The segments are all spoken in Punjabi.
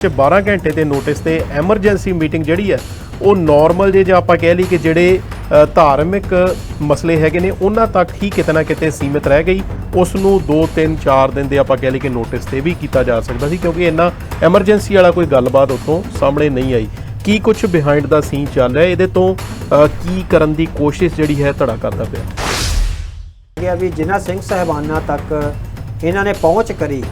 ਤੇ 12 ਘੰਟੇ ਦੇ ਨੋਟਿਸ ਤੇ ਐਮਰਜੈਂਸੀ ਮੀਟਿੰਗ ਜਿਹੜੀ ਹੈ, ਉਹ ਨਾਰਮਲ ਜੇ ਜੇ ਆਪਾਂ ਕਹਿ ਲਈ ਕਿ ਜਿਹੜੇ ਧਾਰਮਿਕ ਮਸਲੇ ਹੈਗੇ ਨੇ, ਉਹਨਾਂ ਤੱਕ ਹੀ ਕਿਤੇ ਨਾ ਕਿਤੇ ਸੀਮਿਤ ਰਹਿ ਗਈ। ਉਸ ਨੂੰ 2 3 4 ਦਿਨ ਦੇ ਆਪਾਂ ਕਹਿ ਲਈ ਕਿ ਨੋਟਿਸ ਤੇ ਵੀ ਕੀਤਾ ਜਾ ਸਕਦਾ ਸੀ, ਕਿਉਂਕਿ ਇੰਨਾ ਐਮਰਜੈਂਸੀ ਵਾਲਾ ਕੋਈ ਗੱਲਬਾਤ ਉਤੋਂ ਸਾਹਮਣੇ ਨਹੀਂ ਆਈ। ਕੀ ਕੁਝ ਬਿਹਾਈਂਡ ਦਾ ਸੀਨ ਚੱਲ ਰਿਹਾ, ਇਹਦੇ ਤੋਂ ਕੀ ਕਰਨ ਦੀ ਕੋਸ਼ਿਸ਼ ਜਿਹੜੀ ਹੈ ਧੜਾ ਕਰਦਾ ਪਿਆ। ਗਿਆ ਵੀ ਜਿਨ੍ਹਾਂ ਸਿੰਘ ਸਹਿਬਾਨਾਂ ਤੱਕ ਇਹਨਾਂ ਨੇ ਪਹੁੰਚ ਕਰੀ।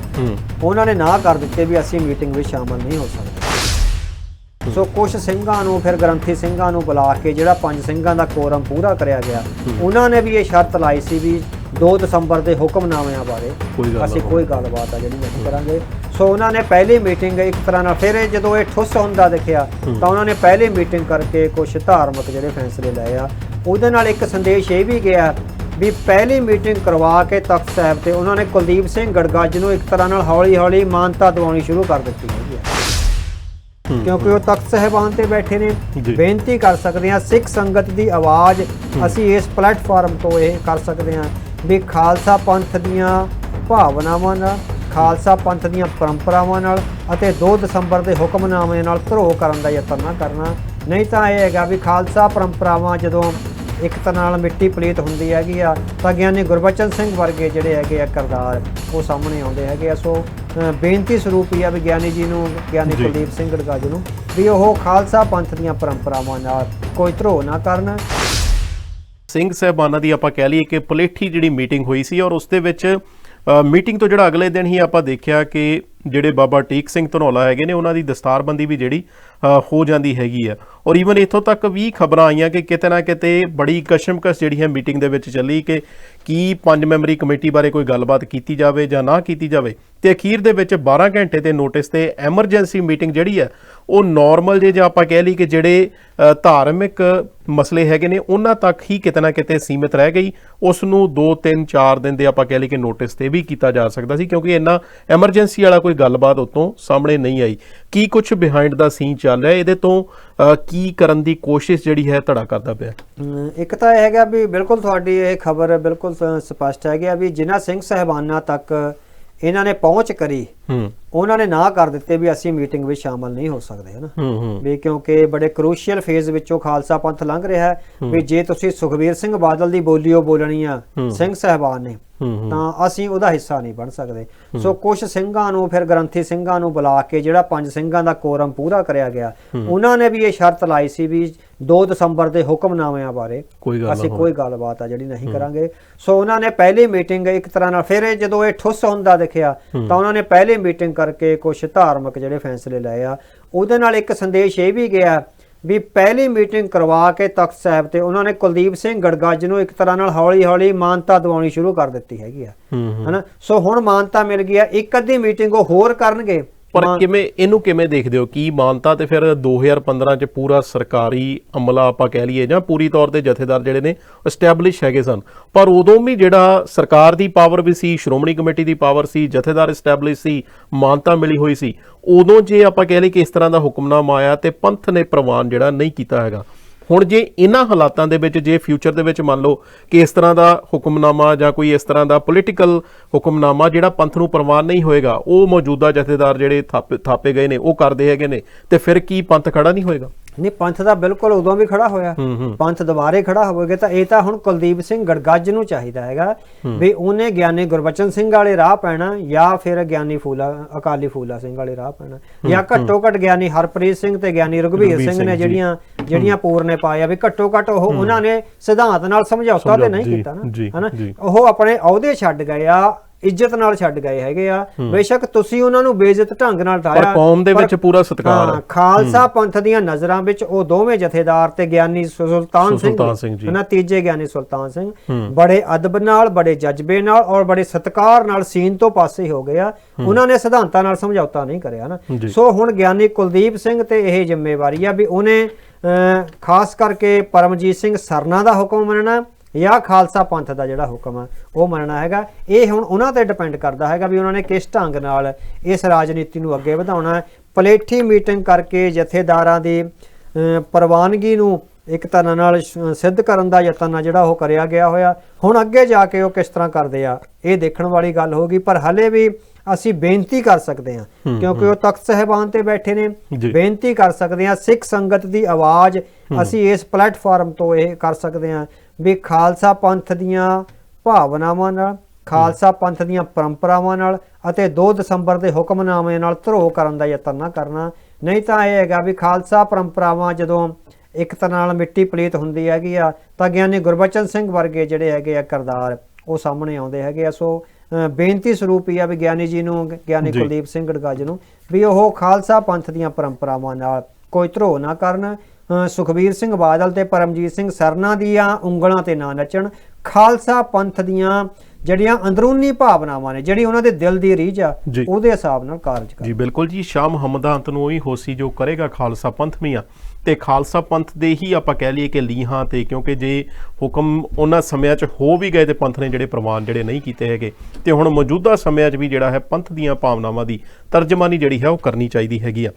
ਉਹਨਾਂ ਨੇ ਨਾ ਕਰ ਦਿੱਤੇ ਵੀ ਅਸੀਂ ਮੀਟਿੰਗ ਵਿੱਚ ਸ਼ਾਮਲ ਨਹੀਂ ਹੋ ਸਕਦੇ। ਸੋ ਕੁਝ ਸਿੰਘਾਂ ਨੂੰ ਫਿਰ ਗ੍ਰੰਥੀ ਸਿੰਘਾਂ ਨੂੰ ਬੁਲਾ ਕੇ ਜਿਹੜਾ ਪੰਜ ਸਿੰਘਾਂ ਦਾ ਕੋਰਮ ਪੂਰਾ ਕਰਿਆ ਗਿਆ ਉਹਨਾਂ ਨੇ ਵੀ ਇਹ ਸ਼ਰਤ ਲਾਈ ਸੀ ਵੀ 2 ਦਸੰਬਰ ਦੇ ਹੁਕਮਨਾਮਿਆਂ ਬਾਰੇ ਅਸੀਂ ਕੋਈ ਗੱਲਬਾਤ ਆ ਜਿਹੜੀ ਨਹੀਂ ਕਰਾਂਗੇ। ਸੋ ਉਹਨਾਂ ਨੇ ਪਹਿਲੀ ਮੀਟਿੰਗ ਇੱਕ ਤਰ੍ਹਾਂ ਨਾਲ ਫਿਰ ਜਦੋਂ ਇਹ ਠੁੱਸ ਹੁੰਦਾ ਦਿਖਿਆ ਤਾਂ ਉਹਨਾਂ ਨੇ ਪਹਿਲੀ ਮੀਟਿੰਗ ਕਰਕੇ ਕੁਝ ਧਾਰਮਿਕ ਜਿਹੜੇ ਫੈਸਲੇ ਲਏ ਆ। ਉਹਦੇ ਨਾਲ ਇੱਕ ਸੰਦੇਸ਼ ਇਹ ਵੀ ਗਿਆ ਵੀ ਪਹਿਲੀ ਮੀਟਿੰਗ ਕਰਵਾ ਕੇ ਤਖਤ ਸਾਹਿਬ ਤੇ ਉਹਨਾਂ ਨੇ ਕੁਲਦੀਪ ਸਿੰਘ ਗੜਗੱਜ ਨੂੰ ਇੱਕ ਤਰ੍ਹਾਂ ਨਾਲ ਹੌਲੀ-ਹੌਲੀ ਮਾਨਤਾ ਦਿਵਾਉਣੀ ਸ਼ੁਰੂ ਕਰ ਦਿੱਤੀ ਹੈਗੀ ਆ ਹੂੰ, ਕਿਉਂਕਿ ਉਹ ਤਖਤ ਸਹਿਬਾਨ ਤੇ ਬੈਠੇ ਨੇ। ਬੇਨਤੀ ਕਰ ਸਕਦੇ ਹਾਂ ਸਿੱਖ ਸੰਗਤ ਦੀ ਆਵਾਜ਼ ਅਸੀਂ ਇਸ ਪਲੇਟਫਾਰਮ ਤੋਂ ਇਹ ਕਰ ਸਕਦੇ ਹਾਂ ਵੀ ਖਾਲਸਾ ਪੰਥ ਦੀਆਂ ਭਾਵਨਾਵਾਂ ਨਾਲ ਖਾਲਸਾ ਪੰਥ ਦੀਆਂ ਪਰੰਪਰਾਵਾਂ ਨਾਲ ਅਤੇ 2 ਦਸੰਬਰ ਦੇ ਹੁਕਮਨਾਮੇ ਨਾਲ ਧਰੋ ਕਰਨ ਦਾ ਯਤਨ ਨਾ ਕਰਨਾ। ਨਹੀਂ ਤਾਂ ਇਹ ਹੈਗਾ ਵੀ ਖਾਲਸਾ ਪਰੰਪਰਾਵਾਂ ਜਦੋਂ ਇੱਕ ਤਰ੍ਹਾਂ ਨਾਲ ਮਿੱਟੀ ਪਲੀਤ ਹੁੰਦੀ ਹੈਗੀ ਆ ਤਾਂ ਗਿਆਨੀ ਗੁਰਬਚਨ ਸਿੰਘ ਵਰਗੇ ਜਿਹੜੇ ਹੈਗੇ ਆ ਕਰਤਾਰ ਉਹ ਸਾਹਮਣੇ ਆਉਂਦੇ ਹੈਗੇ ਆ ਸੋ ਬੇਨਤੀ ਸਰੂਪ ਹੀ ਆ ਵੀ ਗਿਆਨੀ ਜੀ ਨੂੰ ਗਿਆਨੀ। ਕੁਲਦੀਪ ਸਿੰਘ ਗੜਗੱਜ ਨੂੰ ਵੀ ਉਹ ਖਾਲਸਾ ਪੰਥ ਦੀਆਂ ਪਰੰਪਰਾਵਾਂ ਨਾਲ ਕੋਈ ਧਰੋ ਨਾ ਕਰਨ ਸਿੰਘ ਸਹਿਬਾਨਾਂ ਦੀ ਆਪਾਂ ਕਹਿ ਲਈਏ ਕਿ ਪਲੇਠੀ ਜਿਹੜੀ ਮੀਟਿੰਗ ਹੋਈ ਸੀ ਔਰ ਉਸ ਦੇ ਵਿੱਚ ਮੀਟਿੰਗ ਤੋਂ ਜਿਹੜਾ ਅਗਲੇ ਦਿਨ ਹੀ ਆਪਾਂ ਦੇਖਿਆ ਕਿ ਜਿਹੜੇ ਬਾਬਾ ਟੀਕ ਸਿੰਘ ਧਨੌਲਾ ਹੈਗੇ ਨੇ ਉਹਨਾਂ ਦੀ ਦਸਤਾਰਬੰਦੀ ਵੀ ਜਿਹੜੀ ਹੋ ਜਾਂਦੀ ਹੈਗੀ ਆ। ਔਰ ਈਵਨ ਇੱਥੋਂ ਤੱਕ ਵੀ ਖਬਰਾਂ ਆਈਆਂ ਕਿ ਕਿਤੇ ਨਾ ਕਿਤੇ ਬੜੀ ਕਸ਼ਮਕਸ਼ ਜਿਹੜੀ ਹੈ ਮੀਟਿੰਗ ਦੇ ਵਿੱਚ ਚੱਲੀ ਕਿ ਕੀ ਪੰਜ ਮੈਂਬਰੀ ਕਮੇਟੀ ਬਾਰੇ ਕੋਈ ਗੱਲਬਾਤ ਕੀਤੀ ਜਾਵੇ ਜਾਂ ਨਾ ਕੀਤੀ ਜਾਵੇ। ਤੇ ਅਖੀਰ ਦੇ ਵਿੱਚ 12 ਘੰਟੇ ਦੇ ਨੋਟਿਸ ਤੇ ਐਮਰਜੈਂਸੀ ਮੀਟਿੰਗ ਜਿਹੜੀ ਹੈ ਉਹ ਨਾਰਮਲ ਜੇ ਜੇ ਆਪਾਂ ਕਹਿ ਲਈ ਕਿ ਜਿਹੜੇ ਧਾਰਮਿਕ ਮਸਲੇ ਹੈਗੇ ਨੇ, ਉਹਨਾਂ ਤੱਕ ਹੀ ਕਿਤੇ ਨਾ ਕਿਤੇ ਸੀਮਿਤ ਰਹਿ ਗਈ। ਉਸ ਨੂੰ 2 3 4 ਦਿਨ ਦੇ ਆਪਾਂ ਕਹਿ ਲਈ ਕਿ ਨੋਟਿਸ ਤੇ ਵੀ ਕੀਤਾ ਜਾ ਸਕਦਾ ਸੀ, ਕਿਉਂਕਿ ਇੰਨਾ ਐਮਰਜੈਂਸੀ ਵਾਲਾ ਕੋਈ ਗੱਲਬਾਤ ਉਤੋਂ ਸਾਹਮਣੇ ਨਹੀਂ ਆਈ। ਕੀ ਕੁਝ ਬਿਹਾਈਂਡ ਦਾ ਸੀਨ ਚੱਲ ਰਿਹਾ ਇਹਦੇ ਤੋਂ ਕੀ ਕਰਨ ਦੀ ਕੋਸ਼ਿਸ਼ ਜਿਹੜੀ ਹੈ ਧੜਾ ਕਰਦਾ ਪਿਆ? ਇੱਕ ਤਾਂ ਇਹ ਹੈਗਾ ਵੀ ਬਿਲਕੁਲ ਤੁਹਾਡੀ ਇਹ ਖਬਰ ਬਿਲਕੁਲ ਸਪਸ਼ਟ ਹੈਗੀ ਆ ਵੀ ਜਿਨ੍ਹਾਂ ਸਿੰਘ ਸਹਿਬਾਨਾਂ ਤੱਕ ਇਹਨਾਂ ਨੇ ਪਹੁੰਚ ਕਰੀ ਹੂੰ। ਉਹਨਾਂ ਨੇ ਨਾ ਕਰ ਦਿੱਤੇ ਵੀ ਅਸੀਂ ਮੀਟਿੰਗ ਵਿੱਚ ਸ਼ਾਮਲ ਨਹੀਂ ਹੋ ਸਕਦੇ ਹਨਾ? ਵੀ ਕਿਉਂਕਿ ਬੜੇ ਕਰੂਸ਼ੀਅਲ ਫੇਜ਼ ਵਿੱਚੋਂ ਖਾਲਸਾ ਪੰਥ ਲੰਘ ਰਿਹਾ ਹੈ ਵੀ ਜੇ ਤੁਸੀਂ ਸੁਖਬੀਰ ਸਿੰਘ ਬਾਦਲ ਦੀ ਬੋਲੀਓ ਬੋਲਣੀ ਆ। ਸਿੰਘ ਸਹਿਬਾਨ ਨੇ ਤਾਂ ਅਸੀਂ ਉਹਦਾ ਹਿੱਸਾ ਨਹੀਂ ਬਣ ਸਕਦੇ। ਸੋ ਕੁਝ ਸਿੰਘਾਂ ਨੂੰ ਫਿਰ ਗ੍ਰੰਥੀ ਸਿੰਘਾਂ ਨੂੰ ਬੁਲਾ ਕੇ ਜਿਹੜਾ ਪੰਜ ਸਿੰਘਾਂ ਦਾ ਕੋਰਮ ਪੂਰਾ ਕਰਿਆ ਗਿਆ ਉਹਨਾਂ ਨੇ ਵੀ ਇਹ ਸ਼ਰਤ ਲਾਈ ਸੀ ਵੀ 2 ਦਸੰਬਰ ਦੇ ਹੁਕਮਨਾਮਿਆਂ ਬਾਰੇ ਅਸੀਂ ਕੋਈ ਗੱਲਬਾਤ ਆ ਜਿਹੜੀ ਨਹੀਂ ਕਰਾਂਗੇ। ਸੋ ਉਹਨਾਂ ਨੇ ਪਹਿਲੀ ਮੀਟਿੰਗ ਇੱਕ ਤਰ੍ਹਾਂ ਨਾਲ ਫਿਰ ਜਦੋਂ ਇਹ ਠੁੱਸ ਹੁੰਦਾ ਦਿਖਿਆ ਤਾਂ ਉਹਨਾਂ ਨੇ ਪਹਿਲੀ ਮੀਟਿੰਗ ਕਰਕੇ ਕੁਝ ਧਾਰਮਿਕ ਜਿਹੜੇ ਫੈਸਲੇ ਲਏ ਆ। ਉਹਦੇ ਨਾਲ ਇੱਕ ਸੰਦੇਸ਼ ਇਹ ਵੀ ਗਿਆ ਵੀ ਪਹਿਲੀ ਮੀਟਿੰਗ ਕਰਵਾ ਕੇ ਤਖਤ ਸਾਹਿਬ ਤੇ ਉਹਨਾਂ ਨੇ ਕੁਲਦੀਪ ਸਿੰਘ ਗੜਗੱਜ ਨੂੰ ਇੱਕ ਤਰ੍ਹਾਂ ਨਾਲ ਹੌਲੀ-ਹੌਲੀ ਮਾਨਤਾ ਦਿਵਾਉਣੀ ਸ਼ੁਰੂ ਕਰ ਦਿੱਤੀ ਹੈਗੀ ਆ। ਹਨਾ? ਸੋ ਹੁਣ ਮਾਨਤਾ ਮਿਲ ਗਈ ਆ। ਇੱਕ ਅੱਧੀ ਮੀਟਿੰਗ ਉਹ ਹੋਰ ਕਰਨਗੇ। ਪਰ ਕਿਵੇਂ ਇਹਨੂੰ ਕਿਵੇਂ ਦੇਖਦੇ ਹੋ? ਕੀ ਮਾਨਤਾ ਤੇ ਫਿਰ 2015 ਚ ਪੂਰਾ ਸਰਕਾਰੀ ਅਮਲਾ ਆਪਾਂ ਕਹਿ ਲਈਏ ਜਾਂ ਪੂਰੀ ਤੌਰ ਤੇ ਜਥੇਦਾਰ ਜਿਹੜੇ ਨੇ ਐਸਟੈਬਲਿਸ਼ ਹੈਗੇ ਸਨ। ਪਰ ਉਦੋਂ ਵੀ ਜਿਹੜਾ ਸਰਕਾਰ ਦੀ ਪਾਵਰ ਵੀ ਸੀ ਸ਼੍ਰੋਮਣੀ ਕਮੇਟੀ ਦੀ ਪਾਵਰ ਸੀ ਜਥੇਦਾਰ ਐਸਟੈਬਲਿਸ਼ ਸੀ ਮਾਨਤਾ ਮਿਲੀ ਹੋਈ ਸੀ ਉਦੋਂ ਜੇ ਆਪਾਂ ਕਹਿ ਲਈਏ ਕਿ ਇਸ ਤਰ੍ਹਾਂ ਦਾ ਹੁਕਮਨਾਮਾ ਆਇਆ ਤੇ ਪੰਥ ਨੇ ਪ੍ਰਵਾਨ ਜਿਹੜਾ ਨਹੀਂ ਕੀਤਾ ਹੈਗਾ। ਹੁਣ ਜੇ ਇਹਨਾਂ ਹਾਲਾਤਾਂ ਦੇ ਵਿੱਚ, ਜੇ ਫਿਊਚਰ ਦੇ ਵਿੱਚ ਮੰਨ ਲਓ ਕਿ ਇਸ ਤਰ੍ਹਾਂ ਦਾ ਹੁਕਮਨਾਮਾ ਜਾਂ ਕੋਈ ਇਸ ਤਰ੍ਹਾਂ ਦਾ ਪੋਲੀਟੀਕਲ ਹੁਕਮਨਾਮਾ ਜਿਹੜਾ ਪੰਥ ਨੂੰ ਪ੍ਰਵਾਨ ਨਹੀਂ ਹੋਏਗਾ, ਉਹ ਮੌਜੂਦਾ ਜਥੇਦਾਰ ਜਿਹੜੇ ਥਾਪੇ ਥਾਪੇ ਗਏ ਨੇ, ਉਹ ਕਰਦੇ ਹੈਗੇ ਨੇ, ਤੇ ਫਿਰ ਕੀ ਪੰਥ ਖੜਾ ਨਹੀਂ ਹੋਏਗਾ? ਨਹੀਂ ਪੰਥ ਦਾ ਬਿਲਕੁਲ ਉਦੋਂ ਵੀ ਖੜਾ ਹੋਇਆ। ਪੰਥ ਦੁਬਾਰੇ ਖੜਾ ਹੋਵੇਗਾ ਤਾਂ ਇਹ ਤਾਂ ਹੁਣ ਕੁਲਦੀਪ ਸਿੰਘ ਗੜਗੱਜ ਨੂੰ ਚਾਹੀਦਾ ਹੈਗਾ ਵੀ ਉਹਨੇ ਗਿਆਨੀ ਗੁਰਬਚਨ ਸਿੰਘ ਵਾਲੇ ਰਾਹ ਪੈਣਾ ਜਾਂ ਫਿਰ ਗਿਆਨੀ ਫੂਲਾ ਅਕਾਲੀ ਫੂਲਾ ਸਿੰਘ ਵਾਲੇ ਰਾਹ ਪੈਣਾ। ਜਾਂ ਘੱਟੋ ਘੱਟ ਗਿਆਨੀ ਹਰਪ੍ਰੀਤ ਸਿੰਘ ਤੇ ਗਿਆਨੀ ਰਘਬੀਰ ਸਿੰਘ ਨੇ। ਜਿਹੜੀਆਂ ਜਿਹੜੀਆਂ ਪੂਰ ਨੇ ਪਾਇਆ ਵੀ ਘੱਟੋ ਘੱਟ ਉਹ ਉਹਨਾਂ ਨੇ ਸਿਧਾਂਤ ਨਾਲ ਸਮਝੌਤਾ ਤੇ ਨਹੀਂ ਕੀਤਾ ਨਾ। ਹਨਾ। ਉਹ ਆਪਣੇ ਅਹੁਦੇ ਛੱਡ ਗਏ ਆ। ਇੱਜ਼ਤ ਨਾਲ ਛੱਡ ਗਏ ਹੈਗੇ ਆ। ਬੇਸ਼ੱਕ ਤੁਸੀਂ ਉਹਨਾਂ ਨੂੰ ਬੇਇੱਜ਼ਤ ਢੰਗ ਨਾਲ ਪਰ ਢਾਇਆ ਕੌਮ ਦੇ ਪਰ- ਵਿੱਚ ਪੂਰਾ ਸਤਿਕਾਰ ਹਾਂ, ਖਾਲਸਾ ਪੰਥ ਦੀਆਂ ਨਜ਼ਰਾਂ ਵਿੱਚ ਉਹ ਦੋਵੇਂ ਜਥੇਦਾਰ ਤੇ ਗਿਆਨੀ ਸੁਲਤਾਨ ਸਿੰਘ ਸੁਲਤਾਨ ਸਿੰਘ ਜੀ। ਹਨਾ ਤੀਜੇ ਗਿਆਨੀ ਸੁਲਤਾਨ ਸਿੰਘ। ਬੜੇ ਅਦਬ ਨਾਲ ਬੜੇ ਜਜ਼ਬੇ ਨਾਲ ਔਰ ਬੜੇ ਸਤਕਾਰ ਨਾਲ ਸੀਨ ਤੋਂ ਪਾਸੇ ਹੋ ਗਏ ਆ। ਉਹਨਾਂ ਨੇ ਸਿਧਾਂਤਾਂ ਨਾਲ ਸਮਝੌਤਾ ਨਹੀਂ ਕਰਿਆ ਨਾ। ਸੋ ਹੁਣ ਗਿਆਨੀ ਕੁਲਦੀਪ ਸਿੰਘ ਤੇ ਇਹ ਜ਼ਿੰਮੇਵਾਰੀ ਆ ਵੀ ਉਹਨੇ ਖਾਸ ਕਰਕੇ ਪਰਮਜੀਤ ਸਿੰਘ ਸਰਨਾ ਦਾ ਹੁਕਮ ਮੰਨਣਾ ਜਾਂ ਖਾਲਸਾ ਪੰਥ ਦਾ ਜਿਹੜਾ ਹੁਕਮ ਆ ਉਹ ਮੰਨਣਾ ਹੈਗਾ। ਇਹ ਹੁਣ ਉਹਨਾਂ ਤੇ ਡਿਪੈਂਡ ਕਰਦਾ ਹੈਗਾ ਵੀ ਉਹਨਾਂ ਨੇ ਕਿਸ ਢੰਗ ਨਾਲ ਇਸ ਰਾਜਨੀਤੀ ਨੂੰ ਅੱਗੇ ਵਧਾਉਣਾ ਹੈ। ਪਲੇਠੀ ਮੀਟਿੰਗ ਕਰਕੇ ਜਥੇਦਾਰਾਂ ਦੀ ਪ੍ਰਵਾਨਗੀ ਨੂੰ ਇੱਕ ਤਰ੍ਹਾਂ ਨਾਲ ਸਿੱਧ ਕਰਨ ਦਾ ਯਤਨ ਆ ਜਿਹੜਾ ਉਹ ਕਰਿਆ ਗਿਆ ਹੋਇਆ। ਹੁਣ ਅੱਗੇ ਜਾ ਕੇ ਉਹ ਕਿਸ ਤਰ੍ਹਾਂ ਕਰਦੇ ਆ ਇਹ ਦੇਖਣ ਵਾਲੀ ਗੱਲ ਹੋਗੀ ਪਰ ਹਲੇ ਵੀ ਅਸੀਂ ਬੇਨਤੀ ਕਰ ਸਕਦੇ ਹਾਂ ਕਿਉਂਕਿ ਉਹ ਤਖਤ ਸਹਿਬਾਨ ਤੇ ਬੈਠੇ ਨੇ। ਬੇਨਤੀ ਕਰ ਸਕਦੇ ਹਾਂ ਸਿੱਖ ਸੰਗਤ ਦੀ ਆਵਾਜ਼ ਅਸੀਂ ਇਸ ਪਲੇਟਫਾਰਮ ਤੋਂ ਇਹ ਕਰ ਸਕਦੇ ਹਾਂ। ਵੀ ਖਾਲਸਾ ਪੰਥ ਦੀਆਂ ਭਾਵਨਾਵਾਂ ਨਾਲ ਖਾਲਸਾ ਪੰਥ ਦੀਆਂ ਪਰੰਪਰਾਵਾਂ ਨਾਲ ਅਤੇ 2 ਦਸੰਬਰ ਦੇ ਹੁਕਮਨਾਮੇ ਨਾਲ ਧਰੋ ਕਰਨ ਦਾ ਯਤਨ ਨਾ ਕਰਨਾ। ਨਹੀਂ ਤਾਂ ਇਹ ਹੈਗਾ ਵੀ ਖਾਲਸਾ ਪਰੰਪਰਾਵਾਂ ਜਦੋਂ ਇੱਕ ਤਰ੍ਹਾਂ ਨਾਲ ਮਿੱਟੀ ਪਲੀਤ ਹੁੰਦੀ ਹੈਗੀ ਆ ਤਾਂ ਗਿਆਨੀ ਗੁਰਬਚਨ ਸਿੰਘ ਵਰਗੇ ਜਿਹੜੇ ਹੈਗੇ ਆ ਕਰਦਾਰ ਉਹ ਸਾਹਮਣੇ ਆਉਂਦੇ ਹੈਗੇ ਆ। ਸੋ ਬੇਨਤੀ ਸਰੂਪ ਹੀ ਆ ਵੀ ਗਿਆਨੀ ਜੀ ਨੂੰ ਗਿਆਨੀ। ਕੁਲਦੀਪ ਸਿੰਘ ਗੜਗੱਜ ਨੂੰ ਵੀ ਉਹ ਖਾਲਸਾ ਪੰਥ ਦੀਆਂ ਪਰੰਪਰਾਵਾਂ ਨਾਲ ਕੋਈ ਧਰੋ ਨਾ ਕਰਨ। ਸੁਖਬੀਰ ਸਿੰਘ ਬਾਦਲ ਤੇ ਪਰਮਜੀਤ ਸਿੰਘ ਸਰਨਾ ਦੀਆਂ ਉਂਗਲਾਂ ਤੇ ਨਾ ਨੱਚਣ ਖਾਲਸਾ ਪੰਥ ਦੀਆਂ ਜਿਹੜੀਆਂ ਅੰਦਰੂਨੀ ਭਾਵਨਾਵਾਂ ਨੇ ਜਿਹੜੀ ਉਹਨਾਂ ਦੇ ਦਿਲ ਦੀ ਰੀਝ ਆ। ਉਹਦੇ ਹਿਸਾਬ ਨਾਲ ਕਾਰਜ ਕਰਨ ਜੀ ਬਿਲਕੁਲ ਜੀ ਸ਼ਾਹ ਮੁਹੰਮਦ ਅੰਤ ਨੂੰ ਉਹੀ ਹੋਸੀ ਜੋ ਕਰੇਗਾ ਖਾਲਸਾ ਪੰਥ ਮੀਆਂ ਤੇ ਖਾਲਸਾ ਪੰਥ ਦੇ ਹੀ ਆਪਾਂ ਕਹਿ ਲਈਏ ਕਿ ਲੀਹਾਂ ਤੇ ਕਿਉਂਕਿ ਜੇ ਹੁਕਮ ਉਹਨਾਂ ਸਮਿਆਂ 'ਚ ਹੋ ਵੀ ਗਏ ਤੇ ਪੰਥ ਨੇ ਜਿਹੜੇ ਪ੍ਰਮਾਣ ਜਿਹੜੇ ਨਹੀਂ ਕੀਤੇ ਹੈਗੇ ਤੇ ਹੁਣ ਮੌਜੂਦਾ ਸਮਿਆਂ 'ਚ ਵੀ ਜਿਹੜਾ ਹੈ ਪੰਥ ਦੀਆਂ ਭਾਵਨਾਵਾਂ ਦੀ ਤਰਜਮਾਨੀ ਜਿਹੜੀ ਹੈ ਉਹ ਕਰਨੀ ਚਾਹੀਦੀ ਹੈਗੀ ਆ